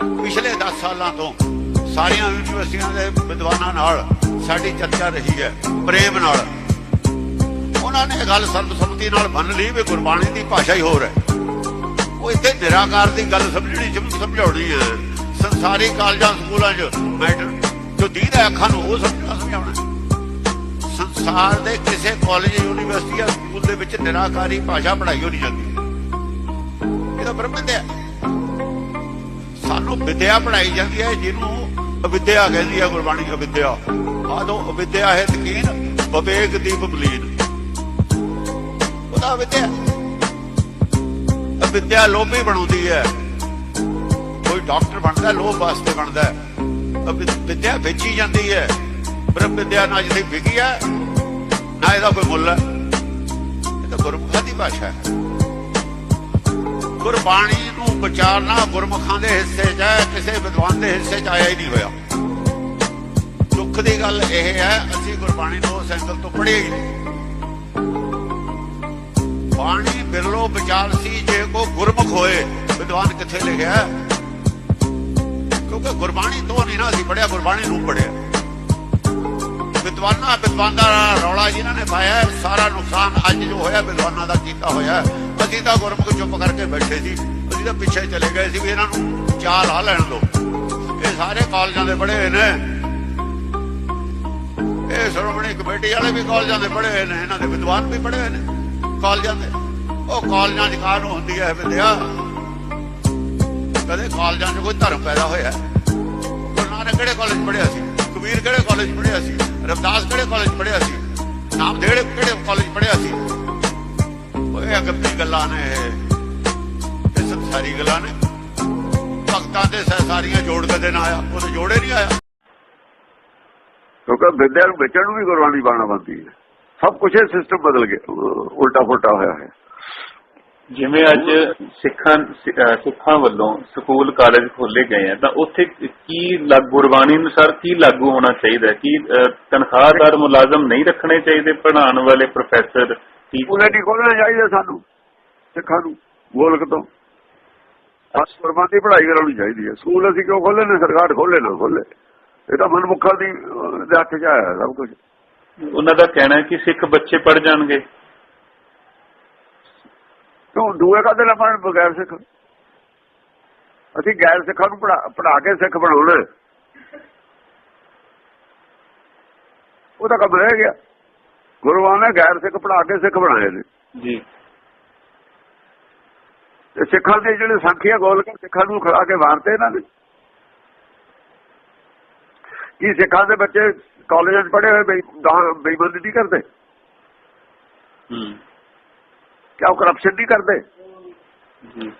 ਪਿਛਲੇ 10 ਸਾਲਾਂ ਤੋਂ ਸਾਰੀਆਂ ਯੂਨੀਵਰਸਿਟੀਆਂ ਦੇ ਵਿਦਵਾਨਾਂ ਨਾਲ ਸਾਡੀ ਚਰਚਾ ਰਹੀ ਹੈ, ਪ੍ਰੇਮ ਨਾਲ। ਉਹਨਾਂ ਨੇ ਗੱਲ ਸਰਬਸੰਮਤੀ ਨਾਲ ਮੰਨ ਲਈ ਵੀ ਗੁਰਬਾਣੀ ਦੀ ਭਾਸ਼ਾ ਹੀ ਹੋਰ ਹੈ। ਉਹ ਇੱਥੇ ਨਿਰਾਕਾਰ ਦੀ ਗੱਲ ਸਮਝਣੀ ਸਮਝਾਉਣੀ ਹੈ। ਸੰਸਾਰੀ ਕਾਲਜਾਂ, ਸਕੂਲਾਂ 'ਚ ਮੈਟਰ ਜੋ ਦੀਦਾ ਅੱਖਾਂ ਨੂੰ ਉਹ ਸਮਝਣਾ ਸਮਝਾਉਣਾ ਸੰਸਾਰ ਦੇ ਕਿਸੇ ਕਾਲਜ, ਯੂਨੀਵਰਸਿਟੀ ਜਾਂ ਸਕੂਲ ਦੇ ਵਿੱਚ ਨਿਰਾਕਾਰੀ ਭਾਸ਼ਾ ਪੜ੍ਹਾਈ ਹੋਣੀ ਜਾਂਦੀ। ਹੈ ਇਹ ਤਾਂ ਬ੍ਰਹਮ ਹੈ। ਸਾਨੂੰ ਵਿਦਿਆ ਪੜ੍ਹਾਈ ਜਾਂਦੀ ਹੈ, ਜਿਹਨੂੰ ਅਵਿਦਿਆ ਕਹਿੰਦੀ ਹੈ, ਗੁਰਬਾਣੀ ਅਵਿਦਿਆ। ਆਦੋ ਅਵਿਦਿਆ ਹੈ ਤਕੀਨ ਵਿਵੇਕ ਦੀਪ ਬਲੀਨ ਉਹਦਾ ਅਵਿਦਿਆ। ਅਵਿਦਿਆ ਲੋਭੀ ਬਣਾਉਂਦੀ ਹੈ। ਕੋਈ ਡਾਕਟਰ ਬਣਦਾ ਲੋਭ ਵਾਸਤੇ ਬਣਦਾ ਵਿਦਿਆ ਵੇਚੀ ਜਾਂਦੀ ਹੈ। ਬ੍ਰਹਮ ਵਿਦਿਆ ਨਾ ਜਿੱਥੇ ਵਿਕੀ ਹੈ, ਨਾ ਇਹਦਾ ਕੋਈ ਮੁੱਲ ਹੈ। ਇਹ ਤਾਂ ਗੁਰਮੁਖਾਂ ਦੀ ਭਾਸ਼ਾ ਹੈ। ਗੁਰਬਾਣੀ ਨੂੰ ਵਿਚਾਰਨਾ ਗੁਰਮੁਖਾਂ ਦੇ ਹਿੱਸੇ 'ਚ ਹੈ, ਕਿਸੇ ਵਿਦਵਾਨ ਦੇ ਹਿੱਸੇ 'ਚ ਆਇਆ ਹੀ ਨਹੀਂ ਹੋਇਆ। ਦੁੱਖ ਦੀ ਗੱਲ ਇਹ ਹੈ, ਅਸੀਂ ਗੁਰਬਾਣੀ ਨੂੰ ਉਸ ਐਂਗਲ ਤੋਂ ਪੜ੍ਹਿਆ ਹੀ ਨਹੀਂ। ਬਾਣੀ ਬਿਰਲੋ ਵਿਚਾਰ ਸੀ, ਜੇ ਕੋ ਗੁਰਮੁਖ ਹੋਏ, ਵਿਦਵਾਨ ਕਿੱਥੇ ਲਿਖਿਆ? ਕਿਉਂਕਿ ਗੁਰਬਾਣੀ ਤੋਂ ਨਹੀਂ ਨਾ ਅਸੀਂ ਪੜਿਆ ਗੁਰਬਾਣੀ ਨੂੰ ਪੜਿਆ ਵਿਦਵਾਨਾਂ ਵਿਦਵਾਨਾਂ ਦਾ ਰੌਲਾ ਜਿਨ੍ਹਾਂ ਨੇ ਪਾਇਆ, ਸਾਰਾ ਨੁਕਸਾਨ ਅੱਜ ਜੋ ਹੋਇਆ, ਵਿਦਵਾਨਾਂ ਦਾ ਕੀਤਾ ਹੋਇਆ। ਅਸੀਂ ਤਾਂ ਗੁਰਮੁਖ ਚੁੱਪ ਕਰਕੇ ਬੈਠੇ ਸੀ। ਅਸੀਂ ਤਾਂ ਪਿੱਛੇ ਚਲੇ ਗਏ ਸੀ ਵੀ ਇਹਨਾਂ ਨੂੰ ਚਾਲ ਆ ਲੈਣ ਦਿਓ ਇਹ ਸਾਰੇ ਕਾਲਜਾਂ ਦੇ ਪੜ੍ਹੇ ਹੋਏ ਨੇ। ਇਹ ਸ਼੍ਰੋਮਣੀ ਕਮੇਟੀ ਵਾਲੇ ਵੀ ਕਾਲਜਾਂ ਦੇ ਪੜ੍ਹੇ ਹੋਏ ਨੇ, ਇਹਨਾਂ ਦੇ ਵਿਦਵਾਨ ਵੀ ਪੜ੍ਹੇ ਹੋਏ ਨੇ ਕਾਲਜਾਂ ਦੇ। ਉਹ ਕਾਲਜਾਂ 'ਚ ਕਾਹਨੂੰ ਹੁੰਦੀ ਹੈ ਵਿਦਿਆ। ਕਦੇ ਕਾਲਜਾਂ 'ਚ ਕੋਈ ਧਰਮ ਪੈਦਾ ਹੋਇਆ। ਹੈ? ਗੁਰੂ ਨਾਨਕ ਕਿਹੜੇ ਕਾਲਜ ਪੜ੍ਹਿਆ ਸੀ? ਕਬੀਰ ਕਿਹੜੇ ਕਾਲਜ ਪੜ੍ਹਿਆ ਸੀ? ਰਵਿਦਾਸ ਕਿਹੜੇ ਕਾਲਜ ਪੜ੍ਹਿਆ ਸੀ? ਨਾਮਦੇੜ ਕਿਹੜੇ ਕਾਲਜ ਪੜ੍ਹਿਆ ਸੀ? ਇਹ ਅਗੰਮੀ ਗੱਲਾਂ ਨੇ ਇਹ। ਸੰਸਾਰੀ ਗੱਲਾਂ ਨੇ। ਭਗਤਾਂ ਦੇ ਸਹਿਸਾਰੀਆਂ ਜੋੜ ਕਦੇ ਨਾ ਆਇਆ ਉਹ ਜੋੜੇ ਨਹੀਂ ਆਇਆ। ਕਿਉਂਕਿ ਵਿਦਿਆ ਨੂੰ ਵੇਚਣ ਨੂੰ ਵੀ ਗੁਰਬਾਣੀ ਬਾਣਾ ਬੰਦੀ ਹੈ। ਸਭ ਕੁਝ ਇਹ ਸਿਸਟਮ ਬਦਲ ਗਿਆ ਉਲਟਾ ਫੁਲਟਾ ਹੋਇਆ ਹੈ। ਜਿਵੇਂ ਅੱਜ ਸਿੱਖਾਂ ਸਿੱਖਾਂ ਵੱਲੋਂ ਸਕੂਲ ਕਾਲਜ ਖੋਲੇ ਗਏ ਆ ਤਾਂ ਉੱਥੇ ਕੀ ਲੱਗ ਗੁਰਬਾਣੀ ਅਨੁਸਾਰ ਕੀ ਲਾਗੂ ਹੋਣਾ ਚਾਹੀਦਾ ਹੈ? ਕੀ ਤਨਖਾਹਦਾਰ ਮੁਲਾਜ਼ਮ ਨਹੀਂ ਰੱਖਣੇ ਚਾਹੀਦੇ ਪੜ੍ਹਾਉਣ ਵਾਲੇ ਪ੍ਰੋਫੈਸਰ ਨਹੀਂ ਖੋਲਣਾ ਚਾਹੀਦਾ ਸਾਨੂੰ ਸਿੱਖਾਂ ਨੂੰ ਗੋਲਕ ਤੋਂ। ਗੁਰਬਾਣੀ ਦੀ ਪੜ੍ਹਾਈ ਕਰਾਉਣੀ ਚਾਹੀਦੀ ਹੈ। ਸਕੂਲ ਅਸੀਂ ਕਿਉਂ ਖੋਲੇ ਨੇ? ਸਰਕਾਰ ਖੋਲੇ ਨਾ ਖੋਲੇ ਇਹ ਤਾਂ ਮਨਮੁਖਾਂ ਦੀ ਹੱਥ 'ਚ ਆਇਆ ਸਭ ਕੁਝ ਉਹਨਾਂ ਦਾ ਕਹਿਣਾ ਹੈ ਕਿ ਸਿੱਖ ਬੱਚੇ ਪੜ ਜਾਣਗੇ। ਕਿਉਂ? ਦੂਏ ਕਾਹਦੇ ਨਾਲ ਪੜ੍ਹਨ ਬਗੈਰ ਸਿੱਖ? ਅਸੀਂ ਗੈਰ ਸਿੱਖਾਂ ਨੂੰ ਪੜ੍ਹਾ ਕੇ ਸਿੱਖ ਬਣਾਉਣਾ। ਉਹਦਾ ਕੰਮ ਰਹਿ ਗਿਆ। ਗੁਰੂਆਂ ਨੇ ਗੈਰ ਸਿੱਖ ਪੜ੍ਹਾ ਕੇ ਸਿੱਖ ਬਣਾਏ ਨੇ। ਜੀ। ਤੇ ਸਿੱਖਾਂ ਦੇ ਜਿਹੜੇ ਸੰਖਿਆ ਗੋਲ ਕੇ ਸਿੱਖਾਂ ਨੂੰ ਖੜਾ ਕੇ ਵਾਰਤੇ ਇਹਨਾਂ ਨੇ। ਕੀ ਸਿੱਖਾਂ ਦੇ ਬੱਚੇ ਕਾਲਜਾਂ 'ਚ ਪੜ੍ਹੇ ਹੋਏ ਬੇਈ- ਬੇਈਮਾਨੀ ਨਹੀਂ ਕਰਦੇ? ਹੂੰ। ਕਿਉਂ ਕਰਪਸ਼ਨ ਨਹੀਂ ਕਰਦੇ? ਜੀ।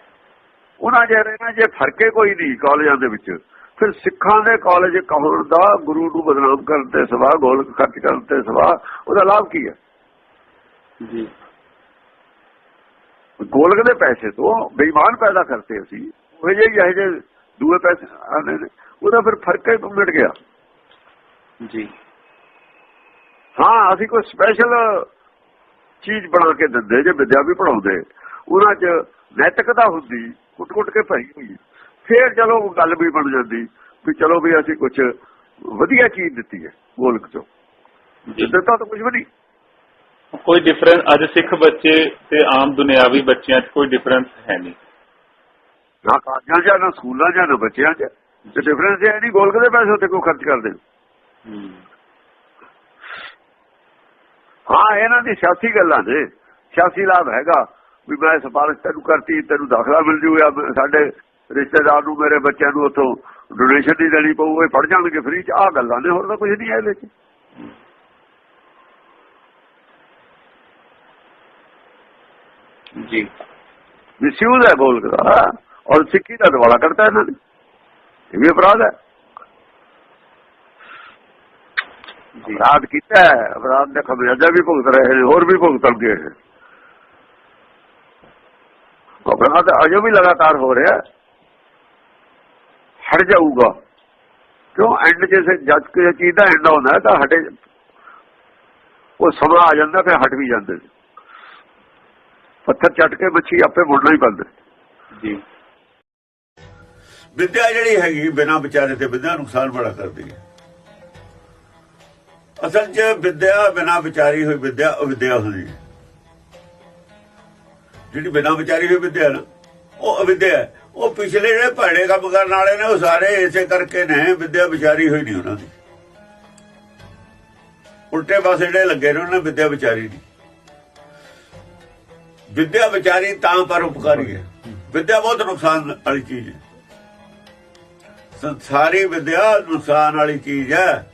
ਉਹਨਾਂ ਜਿਹੜੇ ਨਾ ਜੇ ਫਰਕੇ ਕੋਈ ਨਹੀਂ ਕਾਲਜਾਂ ਦੇ ਵਿੱਚ। ਫਿਰ ਸਿੱਖਾਂ ਦੇ ਕਾਲਜ ਕਹਣ ਦਾ ਗੁਰੂ ਨੂੰ ਬਦਨਾਮ ਕਰਨ ਤੇ ਸਵਾ ਗੋਲ ਖਰਚ ਕਰਨ ਤੇ ਸਵਾ ਉਹਦਾ ਲਾਭ ਕੀ ਹੈ? ਜੀ। ਗੋਲਕ ਦੇ ਪੈਸੇ ਤੋਂ ਬੇਈਮਾਨ ਪੈਦਾ ਕਰਤੇ ਅਸੀਂ ਉਹ ਜਿਹੇ ਜਿਹੇ ਜਿਹੇ ਦੂਏ ਪੈਸੇ ਆਉਂਦੇ ਨੇ ਉਹਦਾ ਫਿਰ ਫ਼ਰਕ ਹੀ ਮਿਟ ਗਿਆ। ਜੀ। ਹਾਂ ਅਸੀਂ ਕੋਈ ਸਪੈਸ਼ਲ ਚੀਜ਼ ਬਣਾ ਕੇ ਦਿੰਦੇ ਜੇ ਵਿਦਿਆ ਵੀ ਪੜਾਉਂਦੇ ਉਹਨਾਂ 'ਚ ਨੈਤਿਕਤਾ ਹੁੰਦੀ ਕੁੱਟ-ਕੁੱਟ ਕੇ ਭਰੀ ਹੋਈ ਫੇਰ ਚਲੋ ਗੱਲ ਵੀ ਬਣ ਜਾਂਦੀ ਵੀ ਚਲੋ ਵੀ ਅਸੀਂ ਕੁਝ ਵਧੀਆ ਚੀਜ਼ ਦਿੱਤੀ ਹੈ ਗੋਲਕ ਚੋਂ। ਜੀ। ਦਿੱਤਾ ਤਾਂ ਕੁਝ ਵੀ ਨਹੀਂ। ਕੋਈ ਡਿਫਰੈਂਸ ਅੱਜ ਸਿੱਖ ਬੱਚੇ ਤੇ ਆਮ ਦੁਨਿਆਵੀ ਬੱਚਿਆਂ 'ਚ ਕੋਈ ਡਿਫਰੈਂਸ ਹੈ ਨਹੀਂ। ਨਾ ਕਾਲਜਾਂ 'ਚ ਨਾ ਸਕੂਲਾਂ 'ਚ ਨਾ ਬੱਚਿਆਂ 'ਚ ਤੇ ਡਿਫਰੈਂਸ ਇਹ ਨਹੀਂ ਗੋਲਕ ਦੇ ਪੈਸੇ ਉੱਤੇ ਕੋਈ ਖਰਚ ਕਰਦੇ ਹੂੰ। ਹਾਂ ਇਹਨਾਂ ਦੀ ਸਿਆਸੀ ਗੱਲਾਂ ਨੇ। ਸਿਆਸੀ ਲਾਭ ਹੈਗਾ ਵੀ ਮੈਂ ਸਿਫਾਰਿਸ਼ ਤੈਨੂੰ ਕਰਤੀ ਤੈਨੂੰ ਦਾਖਲਾ ਮਿਲ ਜੂਗਾ ਸਾਡੇ ਰਿਸ਼ਤੇਦਾਰ ਨੂੰ ਮੇਰੇ ਬੱਚਿਆਂ ਨੂੰ ਉੱਥੋਂ ਡੋਨੇਸ਼ਨ ਨਹੀਂ ਦੇਣੀ ਪਊ ਇਹ ਪੜ ਜਾਣਗੇ ਫ੍ਰੀ ਚ। ਆਹ ਗੱਲਾਂ ਨੇ ਹੋਰ ਤਾਂ ਕੁਝ ਨਹੀਂ ਹੈ ਇਹਦੇ ਚ। ਜੀ। ਮਿਸਯੂਜ਼ ਹੈ ਗੋਲਕ ਦਾ ਔਰ ਸਿੱਖੀ ਦਾ ਦਵਾਲਾ ਕਰਤਾ ਇਹਨਾਂ ਨੇ। ਇਹ ਵੀ ਅਪਰਾਧ ਹੈ। ਅਪਰਾਧ ਕੀਤਾ ਹੈ। ਅਪਰਾਧ ਦਾ ਖਮਿਆਜਾ ਵੀ ਭੁਗਤ ਰਹੇ ਨੇ ਹੋਰ ਵੀ ਭੁਗਤਣਗੇ। ਅਪਰਾਧ ਅਜੇ ਵੀ ਲਗਾਤਾਰ ਹੋ ਰਿਹਾ। ਹੈ। ਹਟ ਜਾਊਗਾ। ਕਿਉਂ? ਐਂਡ ਜਿਸੇ ਜੱਜ ਕੇ ਚੀਜ਼ ਦਾ ਐਂਡ ਹੁੰਦਾ ਤਾਂ ਹਟੇ ਉਹ ਸਮਾਂ ਆ ਜਾਂਦਾ, ਫਿਰ ਹਟ ਵੀ ਜਾਂਦੇ ਪੱਥਰ ਚੱਟ ਕੇ ਮੱਛੀ ਆਪੇ ਮੁੜਨਾ ਹੀ ਪੈਂਦਾ ਜੀ। ਵਿਦਿਆ ਜਿਹੜੀ ਹੈਗੀ ਬਿਨਾਂ ਵਿਚਾਰੇ ਤੇ ਵਿਦਿਆ ਨੁਕਸਾਨ ਬੜਾ ਕਰਦੀ ਹੈ। ਅਸਲ 'ਚ ਵਿਦਿਆ ਬਿਨਾਂ ਵਿਚਾਰੀ ਹੋਈ ਵਿਦਿਆ ਅਵਿਦਿਆ ਹੁੰਦੀ ਹੈ। ਜਿਹੜੀ ਬਿਨਾਂ ਵਿਚਾਰੀ ਹੋਈ ਵਿਦਿਆ ਨਾ, ਉਹ ਅਵਿਦਿਆ ਹੈ। ਉਹ ਪਿਛਲੇ ਜਿਹੜੇ ਭੈੜੇ ਕੰਮ ਕਰਨ ਵਾਲੇ ਨੇ ਉਹ ਸਾਰੇ ਇਸੇ ਕਰਕੇ ਨੇ ਵਿਦਿਆ ਵਿਚਾਰੀ ਹੋਈ ਨਹੀਂ ਉਹਨਾਂ ਦੀ। ਉਲਟੇ ਪਾਸੇ ਜਿਹੜੇ ਲੱਗੇ ਨੇ ਉਹਨਾਂ ਨੇ ਵਿਦਿਆ ਵਿਚਾਰੀ ਦੀ। ਵਿਦਿਆ ਵਿਚਾਰੀ ਤਾਂ ਪਰ ਉਪਕਾਰੀ ਹੈ। ਵਿਦਿਆ ਬਹੁਤ ਨੁਕਸਾਨ ਵਾਲੀ ਚੀਜ਼ ਹੈ। ਸੰਸਾਰੀ ਵਿਦਿਆ ਨੁਕਸਾਨ ਵਾਲੀ ਚੀਜ਼ ਹੈ।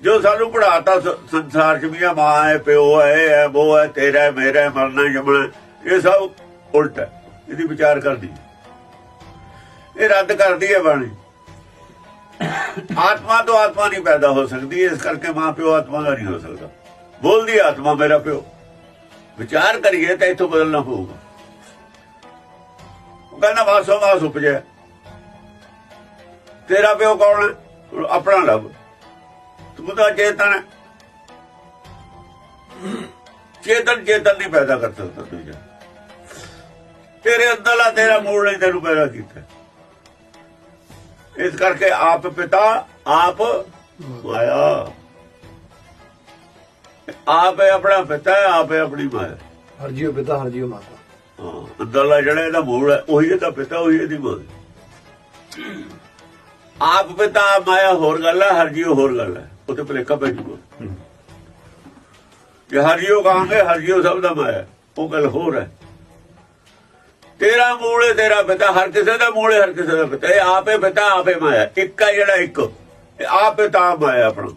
ਜੋ ਸਾਨੂੰ ਪੜਾਤਾ ਸੰਸਾਰ ਚ ਵੀ ਆ ਮਾਂ ਹੈ ਪਿਓ ਹੈ ਇਹ ਹੈ ਉਹ ਹੈ ਤੇਰਾ ਮੇਰਾ ਮਰਨਾ ਹੈ, ਇਹ ਸਭ ਉਲਟ ਹੈ। ਇਹਦੀ ਵਿਚਾਰ ਕਰਦੀ। ਇਹ ਰੱਦ ਕਰਦੀ ਹੈ ਬਾਣੀ। ਆਤਮਾ ਤੋਂ ਆਤਮਾ ਨਹੀਂ ਪੈਦਾ ਹੋ ਸਕਦੀ, ਇਸ ਕਰਕੇ ਮਾਂ ਪਿਓ ਆਤਮਾ ਦਾ ਨਹੀਂ ਹੋ ਸਕਦਾ। ਬੋਲਦੀ ਆਤਮਾ, ਮੇਰਾ ਪਿਓ। ਵਿਚਾਰ ਕਰੀਏ ਤਾਂ ਇਥੋਂ ਬਦਲਣਾ ਪਊਗਾ। ਉਹ ਕਹਿੰਦਾ, ਵਾਸੋ ਵਾਸ ਉਪਜਿਆ ਤੇਰਾ ਪਿਓ ਕੌਣ ਹੈ? ਆਪਣਾ ਲੱਭ ਤੂੰ ਤਾਂ ਚੇਤਨ ਹੈ। ਚੇਤਨ ਚੇਤਨ ਨਹੀਂ ਪੈਦਾ ਕਰ ਸਕਦਾ ਦੂਜਾ ਤੇਰੇ ਅੰਦਰਲਾ ਤੇਰਾ ਮੂਲ ਨਹੀਂ ਤੈਨੂੰ ਪੈਦਾ ਕੀਤਾ। ਇਸ ਕਰਕੇ ਆਪ ਪਿਤਾ ਆਪ ਮਾਇਆ। ਆਪ ਹੈ ਆਪਣਾ ਪਿਤਾ ਆਪ ਹੈ ਆਪਣੀ ਮਾਇਆ। ਹਰ ਜੀਓ ਪਿਤਾ ਹਰ ਜੀਓ ਮਾਤਾ। ਹਾਂ ਅੰਦਰਲਾ ਜਿਹੜਾ ਇਹਦਾ ਮੂਲ ਹੈ ਉਹੀ ਇਹਦਾ ਪਿਤਾ ਉਹੀ ਇਹਦੀ ਮਾਂ। ਆਪ ਪਿਤਾ ਮਾਇਆ ਹੋਰ ਗੱਲ ਹੈ ਹਰ ਜੀਓ ਹੋਰ ਗੱਲ ਹੈ। ਉਹ ਤੇ ਭਲੇਖਾ ਪੈ ਜੂਗਾ। ਜੇ ਹਰ ਜੀਓ ਕਹਾਂਗੇ ਹਰ ਜੀਓ ਸਭ ਦਾ ਮਾਇਆ ਉਹ ਗੱਲ ਹੋਰ ਹੈ। ਤੇਰਾ ਮੂਲ ਹੈ, ਤੇਰਾ ਪਿਤਾ, ਹਰ ਕਿਸੇ ਦਾ ਮੂਲ ਹੈ, ਹਰ ਕਿਸੇ ਦਾ ਪਿਤਾ। ਇਹ ਆਪੇ ਪਿਤਾ, ਆਪੇ ਮਾਇਆ ਇੱਕ ਹੈ ਜਿਹੜਾ ਇੱਕ। ਆਪ ਪਿਤਾ ਮਾਇਆ ਆਪਣਾ।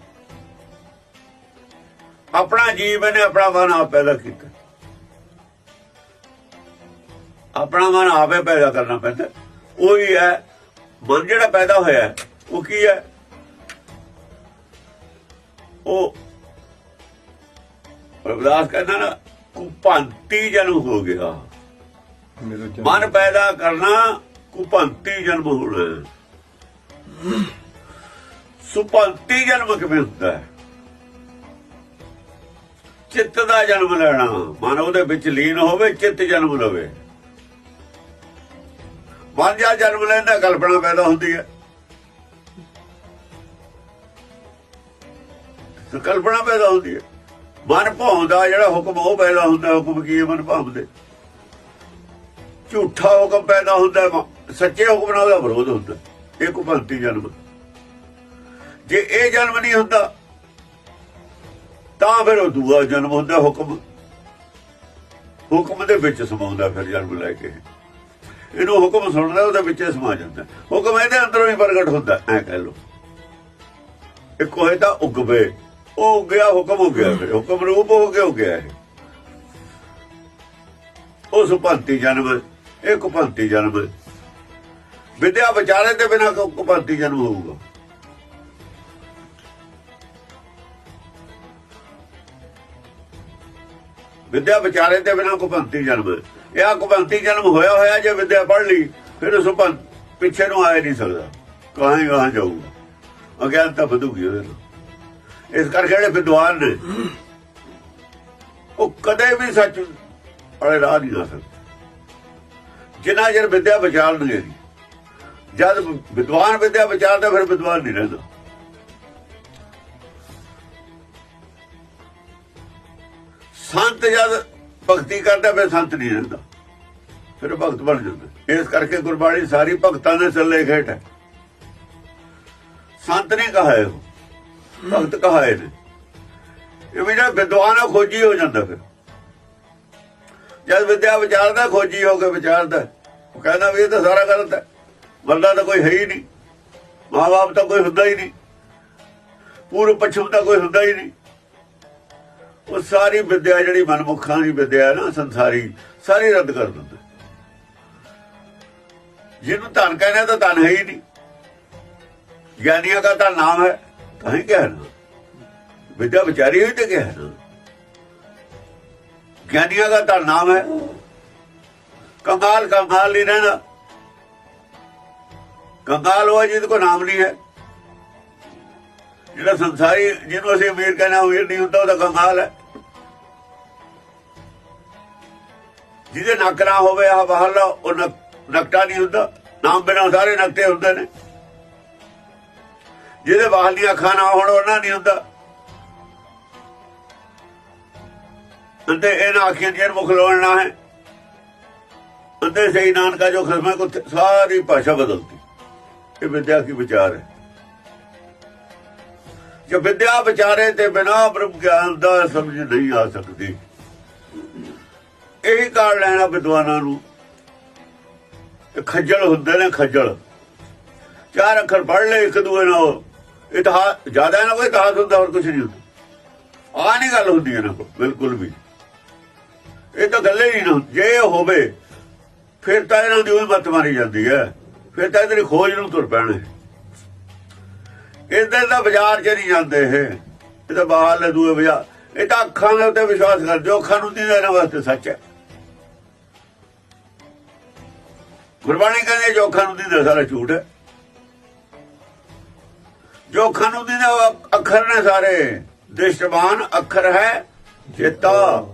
ਆਪਣਾ ਜੀਵਨ ਨੇ ਆਪਣਾ ਮਨ ਆਪ ਪੈਦਾ ਕੀਤਾ। ਆਪਣਾ ਮਨ ਆਪੇ ਪੈਦਾ ਕਰਨਾ ਪੈਂਦਾ। ਉਹੀ ਹੈ, ਮਨ ਜਿਹੜਾ ਪੈਦਾ ਹੋਇਆ ਉਹ ਕੀ ਹੈ? ਉਹ ਰਵਿਦਾਸ ਕਹਿੰਦਾ ਨਾ ਕੁਪੰਤੀ ਜਨਮ ਹੋ ਗਿਆ। ਮਨ ਪੈਦਾ ਕਰਨਾ ਕੁਪੰਤੀ ਜਨਮ ਹੋਣਾ ਹੈ। ਸੁਪੰਤੀ ਜਨਮ ਕਿਵੇਂ ਹੁੰਦਾ ਹੈ? ਚਿੱਤ ਦਾ ਜਨਮ ਲੈਣਾ, ਮਨ ਉਹਦੇ ਵਿੱਚ ਲੀਨ ਹੋਵੇ, ਚਿੱਤ ਜਨਮ ਲਵੇ। ਮਨ ਜਾਂ ਜਨਮ ਲੈਂਦਾ ਕਲਪਨਾ ਪੈਦਾ ਹੁੰਦੀ ਹੈ। ਕਲਪਨਾ ਪੈਦਾ ਹੁੰਦੀ ਹੈ। ਮਨ ਭਾਉਂਦਾ ਜਿਹੜਾ ਹੁਕਮ ਉਹ ਪੈਦਾ ਹੁੰਦਾ, ਹੁਕਮ ਕੀ ਹੈ ਮਨ ਭਾਉਂਦੇ? ਝੂਠਾ ਹੁਕਮ ਪੈਦਾ ਹੁੰਦਾ ਸੱਚੇ ਹੁਕਮ ਨਾਲ ਉਹਦਾ ਵਿਰੋਧ ਹੁੰਦਾ ਇਹ ਕੁਪੰਤੀ ਜਨਮ ਜੇ ਇਹ ਜਨਮ ਨਹੀਂ ਹੁੰਦਾ, ਤਾਂ ਫਿਰ ਉਹ ਦੂਆ ਜਨਮ ਹੁੰਦਾ ਹੁਕਮ। ਹੁਕਮ ਦੇ ਵਿੱਚ ਸਮਾਉਂਦਾ ਫਿਰ ਜਨਮ ਲੈ ਕੇ। ਇਹਨੂੰ ਹੁਕਮ ਸੁਣਦਾ, ਉਹਦੇ ਵਿੱਚ ਸਮਾ ਜਾਂਦਾ ਹੁਕਮ ਇਹਦੇ ਅੰਦਰੋਂ ਹੀ ਪ੍ਰਗਟ ਹੁੰਦਾ, ਐ ਕਹਿ ਲੋ ਇੱਕ ਹੋਏ ਤਾਂ ਉਗਵੇ। ਉਹ ਉੱਗਿਆ, ਹੁਕਮ ਹੋ ਗਿਆ ਫਿਰ। ਹੁਕਮ ਰੂਪ ਹੋ ਕੇ ਹੋ ਗਿਆ ਇਹ। ਉਸ ਭੰਤੀ ਜਨਮ ਇਹ ਕੁਪੰਤੀ ਜਨਮ ਹੈ। ਵਿਦਿਆ ਵਿਚਾਰੇ ਤੇ ਬਿਨਾ ਕੁਪੰਤੀ ਜਨਮ ਹੋਊਗਾ। ਵਿਦਿਆ ਵਿਚਾਰੇ ਤੇ ਬਿਨਾ ਕੁਪੰਤੀ ਜਨਮ ਹੈ। ਇਹ ਆ ਕੁਪੰਤੀ ਜਨਮ ਹੋਇਆ ਹੋਇਆ, ਜੇ ਵਿਦਿਆ ਪੜ੍ਹ ਲਈ, ਫਿਰ ਉਸ ਪਿੱਛੇ ਨੂੰ ਆਏ ਨਹੀਂ ਸਕਦਾ। ਕਹਾਂ ਹੀ ਕਹਾਂ ਜਾਊਗਾ। ਅਗਿਆਨਤਾ ਵਧੂਗੀ ਉਹਦੇ ਨਾਲ। ਇਸ ਕਰਕੇ ਜਿਹੜੇ ਵਿਦਵਾਨ ਨੇ, ਉਹ ਕਦੇ ਵੀ ਸੱਚ ਵਾਲੇ ਰਾਹ ਨਹੀਂ ਆ ਸਕਦੇ। ਜਿੰਨਾ ਚਿਰ ਵਿਦਿਆ ਵਿਚਾਰਨਗੇ ਨਹੀਂ ਜਦ ਵਿਦਵਾਨ ਵਿਦਿਆ ਵਿਚਾਰਦਾ ਫਿਰ ਵਿਦਵਾਨ ਨਹੀਂ ਰਹਿੰਦਾ। ਸੰਤ ਜਦ ਭਗਤੀ ਕਰਦਾ, ਫਿਰ ਸੰਤ ਨਹੀਂ ਰਹਿੰਦਾ। ਫਿਰ ਭਗਤ ਬਣ ਜਾਂਦਾ। ਇਸ ਕਰਕੇ ਗੁਰਬਾਣੀ ਸਾਰੀ ਭਗਤਾਂ ਦੇ ਚੱਲੇ ਖੇਟ ਹੈ। ਸੰਤ ਨੇ ਕਹਾਏ ਉਹ। ਭਗਤ ਕਹਾਏ ਨੇ। ਇਹ ਵੀ ਜਿਹੜਾ ਵਿਦਵਾਨ ਆ ਖੋਜੀ ਹੋ ਜਾਂਦਾ ਫਿਰ। ਜਦ ਵਿਦਿਆ ਵਿਚਾਰਦਾ, ਖੋਜੀ ਹੋ ਕੇ ਵਿਚਾਰਦਾ। ਉਹ ਕਹਿੰਦਾ ਵੀ ਇਹ ਤਾਂ ਸਾਰਾ ਗਲਤ ਹੈ। ਬੰਦਾ ਤਾਂ ਕੋਈ ਹੈ ਹੀ ਨਹੀਂ। ਮਾਂ-ਬਾਪ ਤਾਂ ਕੋਈ ਹੁੰਦਾ ਹੀ ਨਹੀਂ। ਪੂਰਬ ਪੱਛਮ ਤਾਂ ਕੋਈ ਹੁੰਦਾ ਹੀ ਨਹੀਂ। ਉਹ ਸਾਰੀ ਵਿਦਿਆ ਜਿਹੜੀ ਮਨਮੁੱਖਾਂ ਦੀ ਵਿਦਿਆ ਨਾ, ਸੰਸਾਰੀ, ਸਾਰੀ ਰੱਦ ਕਰ ਦਿੰਦਾ। ਜਿਹਨੂੰ ਧਨ ਕਹਿੰਦੇ ਤਾਂ ਧਨ ਹੈ ਹੀ ਨਹੀਂ। ਗਿਆਨੀਆਂ ਦਾ ਤਾਂ ਨਾਮ ਹੈ, ਤਾਂ ਹੀ ਕਹਿਣਾ ਵਿਦਿਆ ਵਿਚਾਰੀ ਹੋਈ ਤੇ ਕਹਿਣਾ ਗਿਆਨੀਆਂ ਦਾ ਤਾਂ ਨਾਮ ਹੈ। ਕੰਗਾਲ ਕੰਗਾਲ ਨਹੀਂ ਰਹਿਣਾ। ਕੰਗਾਲ ਉਹ ਜਿਹਦੇ ਕੋ ਨਾਮ ਨਹੀਂ ਹੈ। ਜਿਹੜਾ ਸੰਸਾਰੀ, ਜਿਹਨੂੰ ਅਸੀਂ ਅਮੀਰ ਕਹਿੰਦੇ ਹਾਂ ਅਮੀਰ ਨਹੀਂ ਹੁੰਦਾ ਉਹਦਾ ਕੰਗਾਲ ਹੈ। ਜਿਹਦੇ ਨੱਕ ਨਾ ਹੋਵੇ ਆ ਬਾਹਰਲਾ ਉਹ ਨਕ- ਨਕਟਾ ਨਹੀਂ ਹੁੰਦਾ। ਨਾਮ ਬਿਨਾਂ ਸਾਰੇ ਨਕਤੇ ਹੁੰਦੇ ਨੇ। ਜਿਹਦੇ ਬਾਹਰ ਅੱਖਾਂ ਨਾ ਹੋਣ, ਉਹਨਾਂ ਨਹੀਂ ਹੁੰਦਾ। ਅੰਤੇ ਇਹਨਾਂ ਅੱਖਾਂ ਜੇਰ ਮੁਖ ਲੋੜਨਾ ਹੈ। ਅੰਤੇ ਸਹੀ ਨਾਨਕਾ ਜੋ ਖਸਮਾ ਕੋ ਸਾਰੀ ਭਾਸ਼ਾ ਬਦਲਤੀ। ਇਹ ਵਿਦਿਆ ਕੀ ਵਿਚਾਰ ਹੈ? ਜੋ ਵਿਦਿਆ ਵਿਚਾਰੇ ਤੇ ਬਿਨਾ ਬ੍ਰਹਮ ਗਿਆਨ ਦਾ ਸਮਝ ਨਹੀਂ ਆ ਸਕਦੀ, ਇਹੀ ਕਾਰਨ ਲੈਣਾ ਵਿਦਵਾਨਾਂ ਨੂੰ। ਖੱਜਲ ਹੁੰਦੇ ਨੇ ਖੱਜਲ। ਚਾਰ ਅੱਖਰ ਪੜ੍ਹ ਲੈ ਇੱਕ ਦੂਏ ਨਾਲ ਇਤਿਹਾਸ ਜ਼ਿਆਦਾ ਇਹਨਾਂ ਕੋਈ ਇਤਿਹਾਸ ਹੁੰਦਾ, ਹੋਰ ਕੁਝ ਨਹੀਂ ਹੁੰਦਾ। ਆ ਨਹੀਂ ਗੱਲ ਹੁੰਦੀ ਇਹਨਾਂ ਕੋਲ, ਬਿਲਕੁਲ ਵੀ। ਇਹ ਤਾਂ ਗੱਲੇ ਹੀ ਨਾ ਜੇ ਹੋਵੇ ਫਿਰ ਤਾਂ ਇਹਨਾਂ ਦੀ ਉਹ ਮੱਤ ਮਾਰੀ ਜਾਂਦੀ ਹੈ। ਫਿਰ ਤਾਂ ਇਹਦੀ ਖੋਜ ਨੂੰ ਤੁਰ ਪੈਣਾ। ਇਧਰ ਦਾ ਬਾਜ਼ਾਰ 'ਚ ਨਹੀਂ ਜਾਂਦੇ ਇਹ। ਇਹ ਤਾਂ ਬਾਹਰ ਲੈ ਦੂਏ ਬਾਜ਼ਾਰ। ਇਹ ਤਾਂ ਅੱਖਾਂ ਦੇ ਉੱਤੇ ਵਿਸ਼ਵਾਸ ਕਰਦੇ ਹੋ, ਅੱਖਾਂ ਨੂੰ ਨਹੀਂ ਇਹਨਾਂ ਵਾਸਤੇ ਸੱਚ ਹੈ। ਗੁਰਬਾਣੀ ਕਹਿੰਦੀ ਜੋ ਅੱਖਾਂ ਨੂੰ ਦਿੰਦਾ ਸਾਰਾ ਝੂਠ ਹੈ। ਜੋ ਅੱਖਾਂ ਨੂੰ ਦਿੰਦਾ ਅੱਖਰ ਨੇ ਸਾਰੇ। ਦ੍ਰਿਸ਼ਟਵਾਨ ਅੱਖਰ ਹੈ ਚੇਤਾ।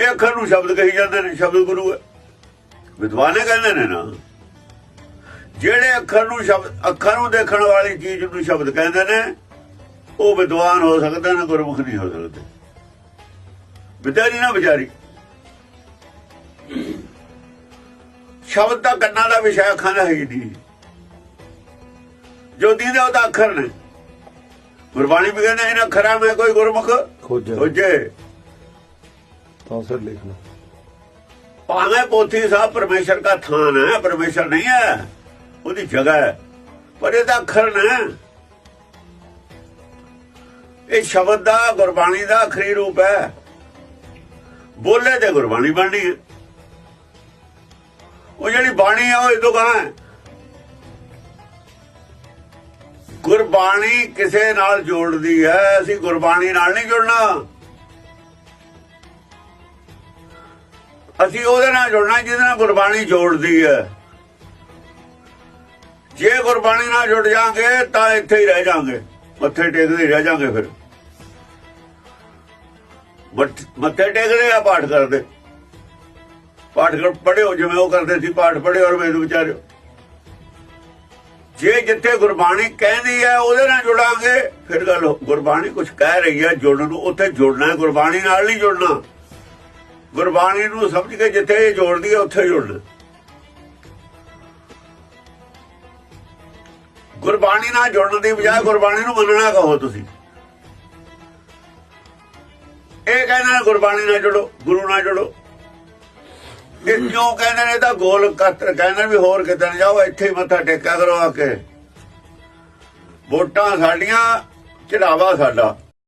ਇਹ ਅੱਖਰ ਨੂੰ ਸ਼ਬਦ ਕਹੀ ਜਾਂਦੇ ਨੇ ਸ਼ਬਦ ਗੁਰੂ ਹੈ। ਵਿਦਵਾਨੇ ਕਹਿੰਦੇ ਨੇ ਨਾ। ਜਿਹੜੇ ਅੱਖਰ ਨੂੰ ਸ਼ਬਦ ਅੱਖਰ ਨੂੰ ਦੇਖਣ ਵਾਲੀ ਚੀਜ਼ ਨੂੰ ਸ਼ਬਦ ਕਹਿੰਦੇ ਨੇ ਉਹ ਵਿਦਵਾਨ ਹੋ ਸਕਦੇ ਨੇ ਗੁਰਮੁਖ ਨਹੀਂ ਹੋ ਸਕਦੇ। ਵਿਦਿਆ ਨਹੀਂ ਨਾ ਵਿਚਾਰੀ। ਸ਼ਬਦ ਦਾ ਕੰਨਾਂ ਦਾ ਵਿਸ਼ਾ ਅੱਖਾਂ ਦਾ ਹੈ ਹੀ ਨਹੀਂ। ਜੋ ਦੀਦਾ ਉਹਦਾ ਅੱਖਰ ਨੇ। ਗੁਰਬਾਣੀ ਵੀ ਕਹਿੰਦੇ ਇਹਨਾਂ ਅੱਖਰਾਂ ਮੈਂ ਕੋਈ ਗੁਰਮੁਖ ਖੋਜੇ। ਖੋਜੇ ਤਾਂ ਸਿਰ ਲਿਖਣਾ ਭਾਵੇਂ ਪੋਥੀ ਸਾਹਿਬ ਪਰਮੇਸ਼ਰ ਦਾ ਥਾਨ ਹੈ, ਪਰਮੇਸ਼ਰ ਨਹੀਂ ਹੈ, ਉਹਦੀ ਜਗ੍ਹਾ ਹੈ, ਪਰ ਇਹਦਾ ਅੱਖਰ ਨੇ। ਇਹ ਸ਼ਬਦ ਦਾ, ਗੁਰਬਾਣੀ ਦਾ ਅਖਰੀ ਰੂਪ ਹੈ। ਬੋਲੇ ਤੇ ਗੁਰਬਾਣੀ ਬਣਨੀ ਹੈ। ਉਹ ਜਿਹੜੀ ਬਾਣੀ ਹੈ, ਉਹ ਇਦੋਂ ਕਹਾਂ ਹੈ। ਗੁਰਬਾਣੀ ਕਿਸੇ ਨਾਲ ਜੋੜਦੀ ਹੈ, ਅਸੀਂ ਗੁਰਬਾਣੀ ਨਾਲ ਨਹੀਂ ਜੁੜਨਾ। ਅਸੀਂ ਉਹਦੇ ਨਾਲ ਜੁੜਨਾ ਜਿਹਦੇ ਨਾਲ ਗੁਰਬਾਣੀ ਜੋੜਦੀ ਹੈ। ਜੇ ਗੁਰਬਾਣੀ ਨਾਲ ਜੁੜ ਜਾਾਂਗੇ, ਤਾਂ ਇੱਥੇ ਹੀ ਰਹਿ ਜਾਾਂਗੇ। ਮੱਥੇ ਟੇਕਦੇ ਰਹਿ ਜਾਾਂਗੇ ਫਿਰ। ਮੱਥੇ ਟੇਕਦੇ ਆ, ਪਾਠ ਕਰਦੇ। ਪਾਠ ਕਰ ਪੜਿਓ ਜਿਵੇਂ ਉਹ ਕਰਦੇ ਸੀ, ਪਾਠ ਪੜਿਓ ਔਰ ਵੇਦ ਵਿਚਾਰਿਓ। ਜੇ ਜਿੱਥੇ ਗੁਰਬਾਣੀ ਕਹਿੰਦੀ ਹੈ, ਉਹਦੇ ਨਾਲ ਜੁੜਾਂਗੇ, ਫਿਰ ਗੱਲ ਗੁਰਬਾਣੀ ਕੁਝ ਕਹਿ ਰਹੀ ਹੈ, ਜੁੜਨ ਨੂੰ। ਉੱਥੇ ਜੁੜਨਾ ਗੁਰਬਾਣੀ ਨਾਲ ਨਹੀਂ ਜੁੜਨਾ। ਗੁਰਬਾਣੀ ਨੂੰ ਸਮਝ ਕੇ ਜਿੱਥੇ ਇਹ ਜੋੜਦੀ ਹੈ, ਉੱਥੇ ਜੁੜਨਾ ਗੁਰਬਾਣੀ ਨਾਲ ਜੁੜਨ ਦੀ ਬਜਾਏ ਗੁਰਬਾਣੀ ਨੂੰ ਮੰਨਣਾ ਕਹੋ ਤੁਸੀਂ। ਇਹ ਕਹਿੰਦੇ ਨੇ ਗੁਰਬਾਣੀ ਨਾਲ ਜੁੜੋ, ਗੁਰੂ ਨਾਲ ਜੁੜੋ। ਇਹ ਕਿਉਂ ਕਹਿੰਦੇ ਨੇ? ਇਹ ਤਾਂ ਗੋਲ ਕਤਰ ਕਹਿੰਦੇ ਵੀ ਹੋਰ ਕਿਤੇ ਨਾ ਜਾਓ, ਇੱਥੇ ਹੀ ਮੱਥਾ ਟੇਕਿਆ ਕਰੋ ਆ ਕੇ। ਵੋਟਾਂ ਸਾਡੀਆਂ, ਚੜਾਵਾ ਸਾਡਾ।